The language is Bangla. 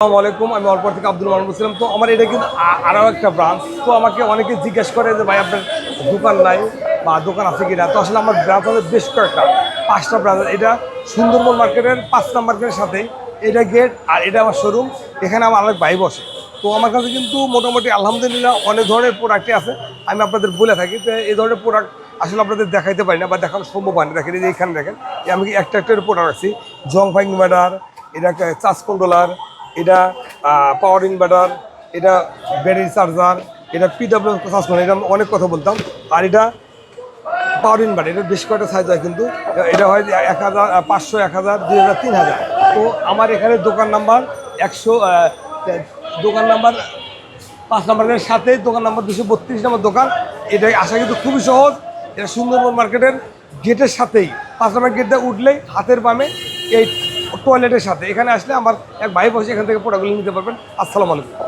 আসসালামু আলাইকুম, আমি অল্প থেকে আব্দুল মাহমুদ ছিলাম তো আমার এটা কিন্তু আরও একটা ব্রাঞ্চ। তো আমাকে অনেকে জিজ্ঞেস করে যে, ভাই, আপনার দোকান নাই বা দোকান আছে কি না তো আসলে আমার ব্রাঞ্চ আছে বেশ কয়েকটা, পাঁচটা ব্রাঞ্চ। এটা সুন্দরবন মার্কেটের পাঁচ নাম্বার গেটের সাথেই এটা গেট আর এটা আমার শোরুম। এখানে আমার অনেক ভাই বসে। তো আমার কাছে কিন্তু মোটামুটি আলহামদুলিল্লাহ অনেক ধরনের প্রোডাক্টই আছে। আমি আপনাদের বলে থাকি যে, এই ধরনের প্রোডাক্ট আসলে আপনাদের দেখাইতে পারি না বা দেখানো সম্ভব হয় না। দেখেন, এই যে এখানে দেখেন আমি একটা একটা প্রোডাক্ট আছি জং ফাইং ম্যাডার এটা চার্জ কন্ট্রোলার এটা পাওয়ার ইনভার্টার এটা ব্যাটারি চার্জার এটা পিডাব্লিউ চার্জ এটা অনেক কথা বলতাম। আর এটা পাওয়ার ইনভার্টার এটা বেশ কয়েকটা সাইজ হয় কিন্তু। এটা হয় এক হাজার পাঁচশো, এক হাজার, দুই হাজার, তিন হাজার। তো আমার এখানে দোকান নাম্বার একশো দোকান নাম্বার পাঁচ নাম্বারের সাথে দোকান নাম্বার দুশো বত্রিশ নম্বর দোকান। এটা আসা কিন্তু খুবই সহজ। এটা সুন্দরবন মার্কেটের গেটের সাথেই, পাঁচ নম্বর গেটটা উঠলেই হাতের বামে এই টয়লেটের সাথে। এখানে আসলে আমার এক ভাই বসে এখান থেকে প্রোডাক্টগুলো নিতে পারবেন। আসসালামু আলাইকুম।